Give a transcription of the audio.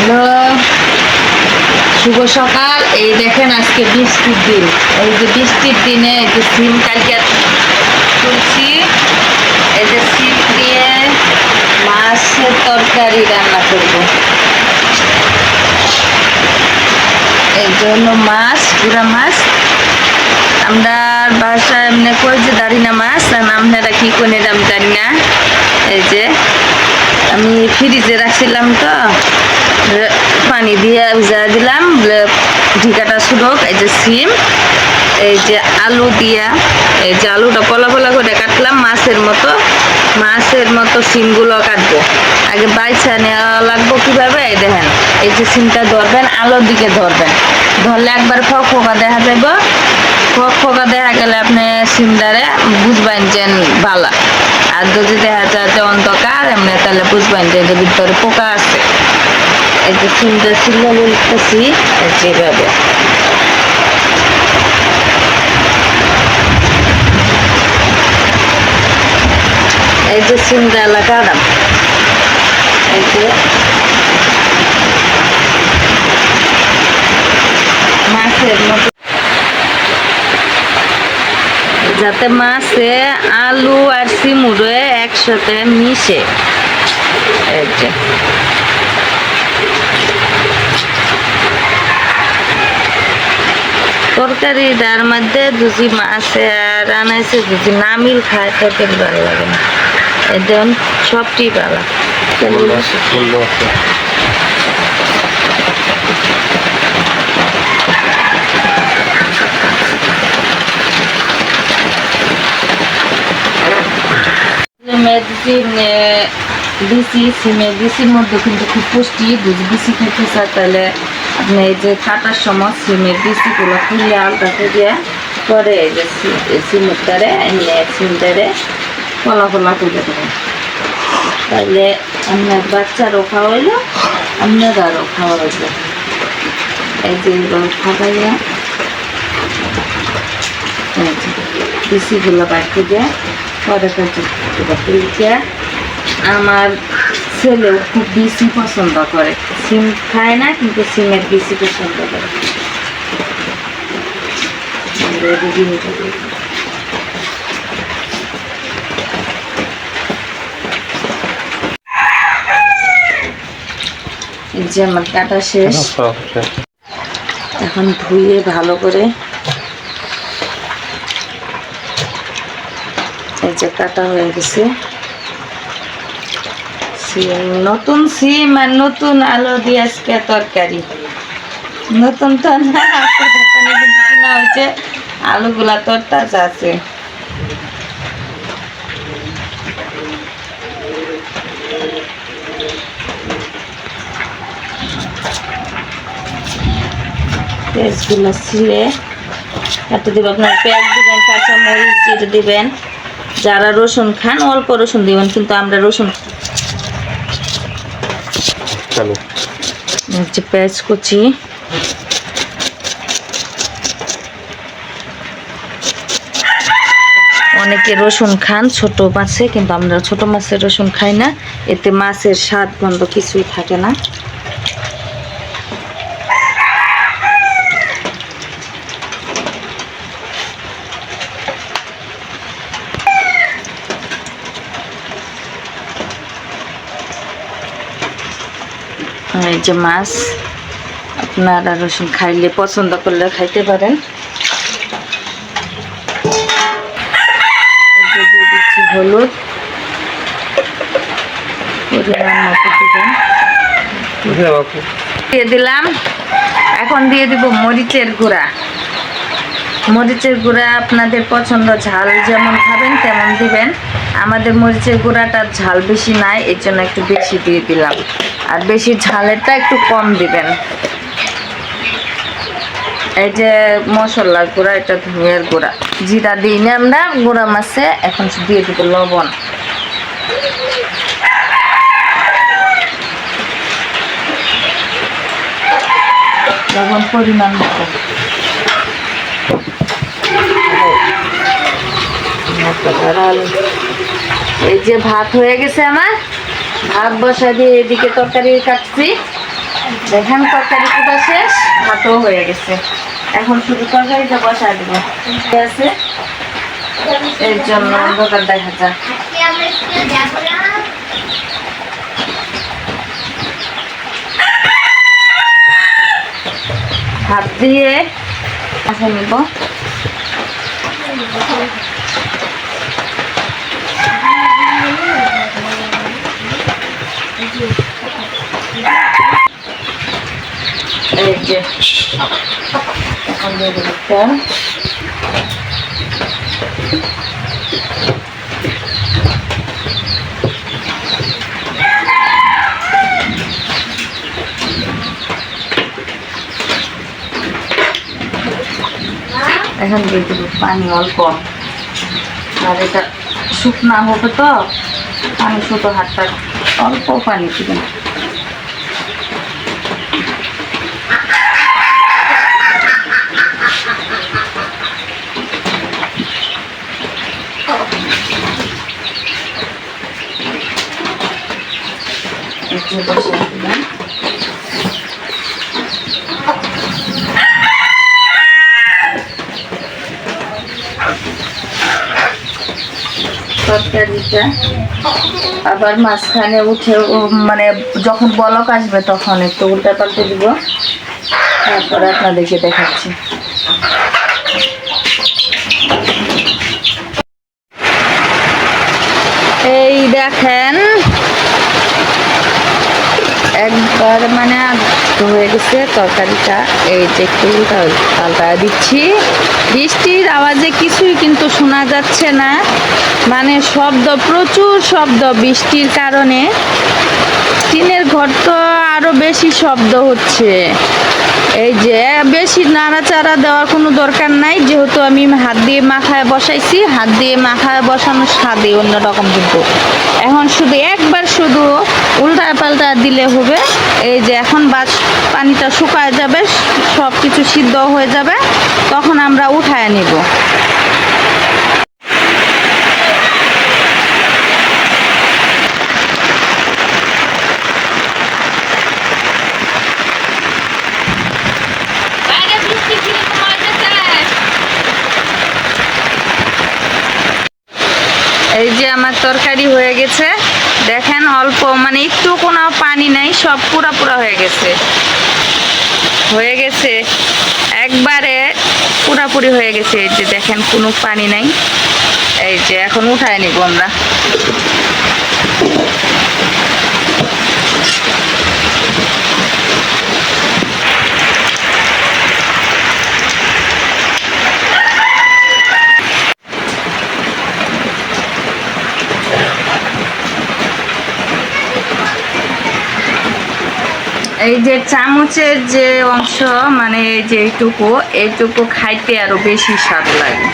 Hello. শুভ সকাল। এই দেখেন আজকে বৃষ্টির দিন। এই যে বৃষ্টির দিনে এই যে সিম কালকে তুলছি। এই যে সিম দিয়ে মাছের তরকারি রান্না করব। এই জন্য মাছ পুরা মাছ। আমরা বাসায় এমনি কই যে দাঁড়ি না মাছ, আর আপনারা কি করে আমি জানি না। এই যে আমি ফ্রিজে রাখছিলাম তো। পানি দিয়ে ভিজা দিলাম। ঢিকাটা শুরোক এই যে সিম, এই যে আলু দিয়া, এই যে আলুটা পলা পলা করে কাটলাম মাছের মতো। মাছের মতো সিমগুলো কাটবো। আগে বাইছা নেওয়া লাগবো কীভাবে? দেখেন, এই যে সিমটা ধরবেন, আলোর দিকে ধরবেন। ধরলে একবার ফক ফোকা দেখা যাইব। ফক ফোকা দেখা গেলে আপনি সিমদারে বুঝবেন যে বালা। আর যদি দেখা যায় যে অন্ধকার, এমনি তাহলে বুঝবেন যে ভিতরে পোকা আছে। এই যে সিমটা ছিল বলতেছি যেভাবে এই যে সিমটা এলাকার এই যে। মাছের মতো। যাতে মাছে আলু আর সিমুরে একসাথে মিশে। এই যে। তরকারিটার মধ্যে দুজি মাছে আর আনাইছে দুজি না মিল খায় তরকারি ভালো লাগে না। দেখুন সবটি ভালো। মেডিসিন দিছি সিমে দিছির মধ্যে কিন্তু খুব পুষ্টি, যদি দিছি খেতে চায় তাহলে আপনি এই যে কাটার সময় সিমের দিছিগুলো খুলে আলগা করে পরে এই যে সিমের তারে এমনি সিমটারে ফলা ফলা করে দেবেন। তাহলে আপনার বাচ্চারও খাওয়াইলো আপনারারও খাওয়া হইল এই যে এগুলো খাওয়াইয়া পিসিগুলো বাড়তে দিয়ে পরে তুলতে আমার ছেলেও খুব বেশি পছন্দ করে। সিম খায় না কিন্তু সিমের বেশি পছন্দ করে। যে আমার কাটা শেষ। এখন ধুয়ে ভালো করে এই যে কাটা হয়ে গেছে। সিম নতুন সিম আর নতুন আলু দিয়ে আজকে তরকারি। নতুন তো না কিনা হয়েছে, আলুগুলা তোর তাজা আছে। পেঁয়াজগুলো ছিলে। কাটতে দেবেন আপনার পেঁয়াজ দিবেন কাঁচা মরিচ দিবেন। যারা রসুন খান, অল্প রসুন দিবেন, কিন্তু আমরা রসুন এই যে পেঁয়াজ কুচি। অনেকে রসুন খান, ছোট মাছে, কিন্তু আমরা ছোট মাছের রসুন খাই না। এতে মাছের স্বাদ গন্ধ কিছুই থাকে না আর এই যে মাছ আপনারা রসুন খাইলে পছন্দ করলে খাইতে পারেন। হলুদ। দিয়ে দিলাম। এখন দিয়ে দিব মরিচের গুঁড়া। মরিচের গুঁড়া আপনাদের পছন্দ ঝাল যেমন খাবেন তেমন দিবেন। আমাদের মরিচের গুঁড়াটার ঝাল বেশি নাই এর জন্য একটু বেশি দিয়ে দিলাম। আর বেশি ঝালেরটা একটু কম দিবেন। এই যে মশলার গুঁড়া, এটা ধুয়ের গুঁড়া। জিরা দিই না আমরা, গুঁড়া মাছে, এখন দিয়ে দিব লবণ। লবণ পরিমাণ মতো। এই যে ভাত হয়ে গেছে আমার। ভাত বসা দিয়ে এদিকে তরকারি কাটছি। দেখেন, তরকারি কুটা শেষ, ভাতও হয়ে গেছে। এখন শুধু তরকারিটা বসা দিব। ঠিক আছে? এর জন্য অন্ধকার দেখা যায় হাত দিয়ে আসা নিব। এই যে এখন দিয়ে পানি অল্প। আর এটা শুকনা হবে তো, পানি শুধু হাতটা অল্প পানি দিবেন। একটু বসিয়ে দিলাম আবার মাঝখানে উঠে মানে যখন বলক আসবে তখন একটু উল্টা পাল্টে দিব। তারপরে আপনাদেরকে দেখাচ্ছি। এই দেখেন একবার মানে হয়ে গেছে, তরকারিটা। এই যে একটু পাল্টা দিচ্ছি। বৃষ্টির আওয়াজে কিছুই কিন্তু শোনা যাচ্ছে না। মানে শব্দ, প্রচুর শব্দ বৃষ্টির কারণে। টিনের ঘর তো আরও বেশি শব্দ হচ্ছে। এই যে বেশি নাড়াচাড়া দেওয়ার কোনো দরকার নাই। যেহেতু আমি হাত দিয়ে মাখায় বসাইছি, হাত দিয়ে মাখায় বসানোর স্বাদই অন্যরকম কিন্তু। এখন শুধু একবার শুধু উল্টা পাল্টা দিলে হবে। এই যে এখন বাস পানিটা শুকায় যাবে সব কিছু সিদ্ধ হয়ে যাবে, তখন আমরা উঠায় নিব। এই যে আমার তরকারি হয়ে গেছে। দেখেন অল্প মানে একটু কোনো পানি নাই, সব পুরা পুরা হয়ে গেছে। হয়ে গেছে, একবারে পুরাপুরি হয়ে গেছে। এই যে দেখেন কোনো পানি নাই। এই যে এখন উঠায় নিব আমরা। এই যে চামচের যে অংশ মানে যেটুকু এইটুকু খাইতে আরও বেশি স্বাদ লাগে।